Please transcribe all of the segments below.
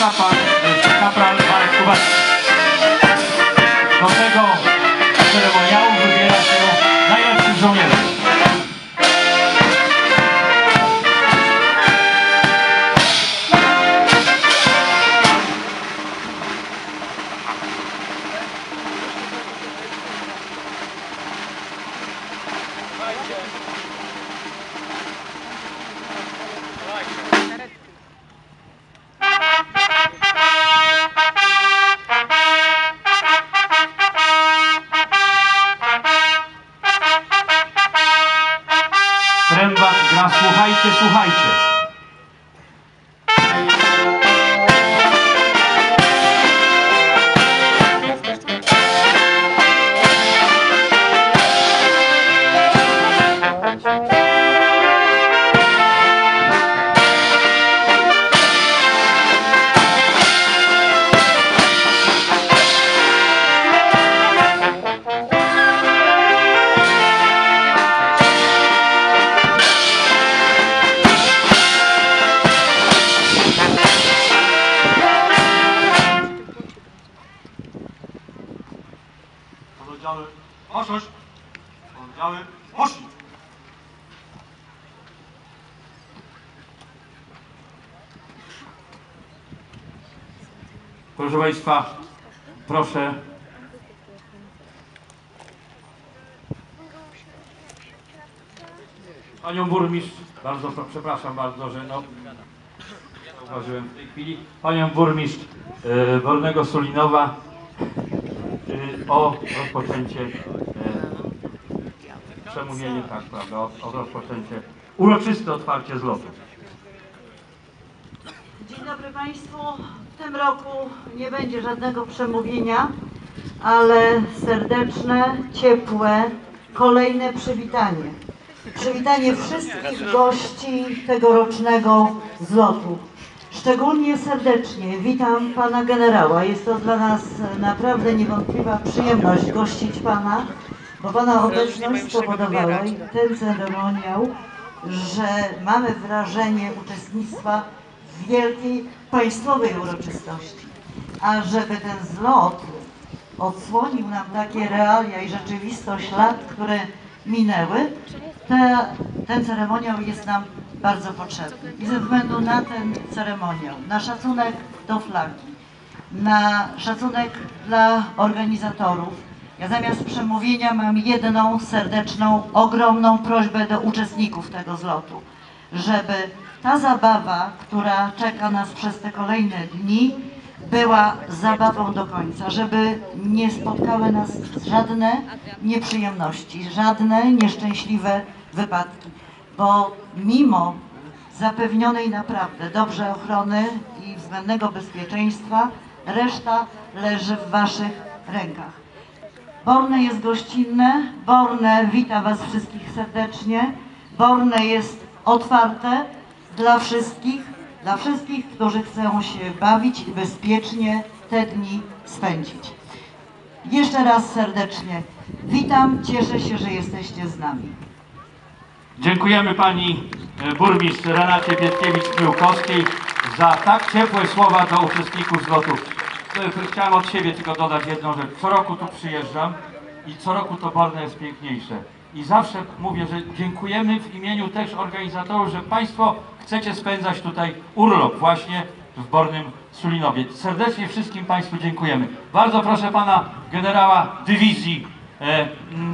Kapral, Kapral, Vancouver. Pododdziały, poszłość. Poszli. Proszę Państwa, proszę. Panią burmistrz, bardzo przepraszam bardzo, że no, zauważyłem w tej chwili. Panią burmistrz e, Wolnego Sulinowa o rozpoczęcie e, przemówienie, tak, prawda, o, o rozpoczęcie, uroczyste otwarcie zlotu. Dzień dobry Państwu. W tym roku nie będzie żadnego przemówienia, ale serdeczne, ciepłe, kolejne przywitanie. Przywitanie wszystkich gości tegorocznego zlotu. Szczególnie serdecznie witam Pana Generała. Jest to dla nas naprawdę niewątpliwa przyjemność gościć Pana, bo Pana obecność spowodowała i ten ceremoniał, że mamy wrażenie uczestnictwa w wielkiej państwowej uroczystości. A żeby ten zlot odsłonił nam takie realia i rzeczywistość lat, które minęły, te, ten ceremoniał jest nam bardzo potrzebny. I ze względu na ten ceremoniał, na szacunek do flagi, na szacunek dla organizatorów, ja zamiast przemówienia mam jedną serdeczną, ogromną prośbę do uczestników tego zlotu, żeby ta zabawa, która czeka nas przez te kolejne dni, była zabawą do końca, żeby nie spotkały nas żadne nieprzyjemności, żadne nieszczęśliwe wypadki, bo mimo zapewnionej naprawdę dobrze ochrony i względnego bezpieczeństwa, reszta leży w Waszych rękach. Borne jest gościnne, Borne wita Was wszystkich serdecznie, Borne jest otwarte dla wszystkich, dla wszystkich, którzy chcą się bawić i bezpiecznie te dni spędzić. Jeszcze raz serdecznie witam, cieszę się, że jesteście z nami. Dziękujemy pani e, burmistrz Renacie Bietkiewicz-Piłkowskiej za tak ciepłe słowa do uczestników zlotu. E, Chciałem od siebie tylko dodać jedną rzecz. Co roku tu przyjeżdżam i co roku to Borne jest piękniejsze. I zawsze mówię, że dziękujemy w imieniu też organizatorów, że Państwo chcecie spędzać tutaj urlop właśnie w Bornym Sulinowie. Serdecznie wszystkim Państwu dziękujemy. Bardzo proszę Pana Generała Dywizji, e,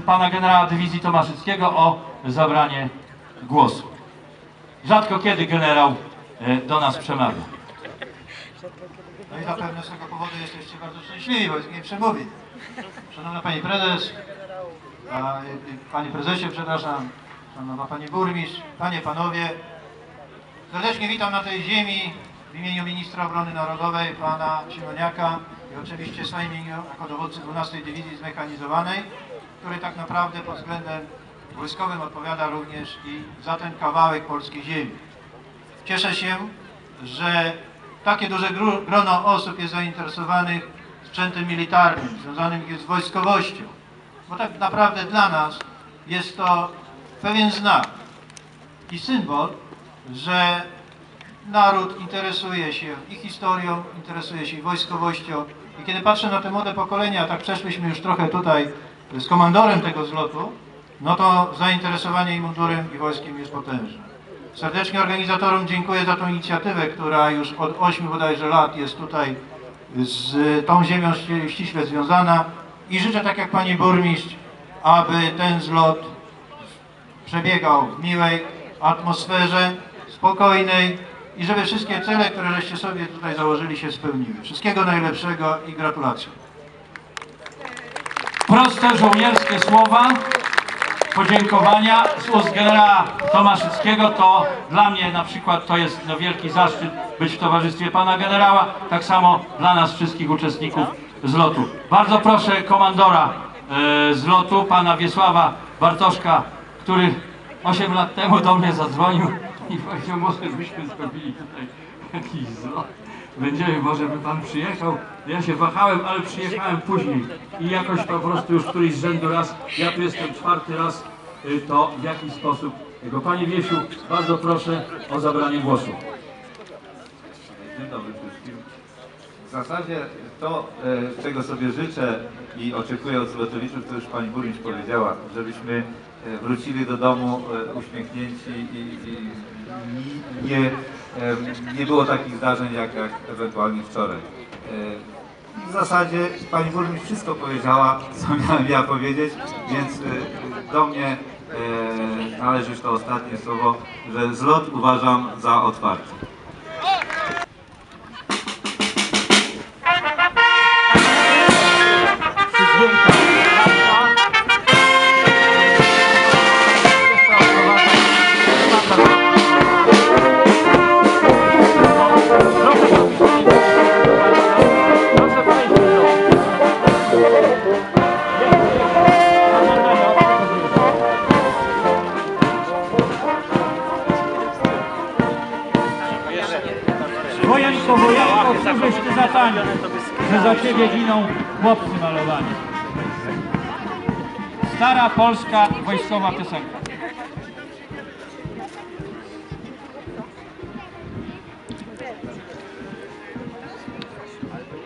Pana Generała Dywizji Tomaszyckiego o zabranie głosu. Rzadko kiedy generał e, do nas przemawia. No i zapewne z tego powodu jesteście bardzo szczęśliwi, bo nie przemówi. Szanowna Pani Prezes, y, Panie Prezesie, przepraszam, Szanowna Pani Burmistrz, Panie, Panowie, serdecznie witam na tej ziemi w imieniu Ministra Obrony Narodowej, Pana Siemoniaka i oczywiście w swoim imieniu jako dowódcy 12 Dywizji Zmechanizowanej, który tak naprawdę pod względem wojskowym odpowiada również i za ten kawałek polskiej ziemi. Cieszę się, że takie duże grono osób jest zainteresowanych sprzętem militarnym, związanym z wojskowością. Bo tak naprawdę dla nas jest to pewien znak i symbol, że naród interesuje się i historią, interesuje się i wojskowością. I kiedy patrzę na te młode pokolenia, tak przeszliśmy już trochę tutaj z komandorem tego zlotu, no to zainteresowanie i mundurem i wojskiem jest potężne. Serdecznie organizatorom dziękuję za tą inicjatywę, która już od 8 bodajże lat jest tutaj z tą ziemią ści- ściśle związana i życzę tak jak pani burmistrz, aby ten zlot przebiegał w miłej atmosferze, spokojnej i żeby wszystkie cele, które żeście sobie tutaj założyli się spełniły. Wszystkiego najlepszego i gratulacje. Proste żołnierskie słowa podziękowania z ust generała Tomaszyckiego to dla mnie na przykład to jest no, wielki zaszczyt być w towarzystwie pana generała, tak samo dla nas wszystkich uczestników zlotu. Bardzo proszę komandora e, zlotu, pana Wiesława Bartoszka, który 8 lat temu do mnie zadzwonił i powiedział, może byśmy zrobili tutaj jakiś zlot. Będziemy, może by pan przyjechał. Ja się wahałem, ale przyjechałem później. I jakoś po prostu już któryś z rzędu raz, ja tu jestem czwarty raz, y, to w jakiś sposób jego. Panie Wiesiu, bardzo proszę o zabranie głosu. Dzień dobry wszystkim. W zasadzie to, e, czego sobie życzę i oczekuję od zlotowiczów, to już Pani Burmistrz powiedziała, żebyśmy e, wrócili do domu e, uśmiechnięci i, i nie, nie było takich zdarzeń jak, jak ewentualnie wczoraj. W zasadzie Pani Burmistrz wszystko powiedziała, co miałem ja powiedzieć, więc do mnie należy to ostatnie słowo, że zlot uważam za otwarty. Tańc, że za ciebie giną chłopcy malowani. Stara polska wojskowa piosenka.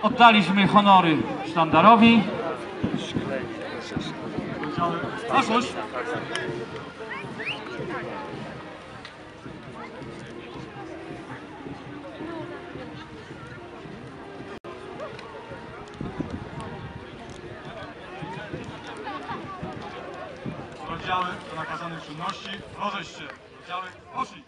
Oddaliśmy honory sztandarowi. Asuś. Oddziały do nakazanych czynności. Rozejść. Oddziały poszli.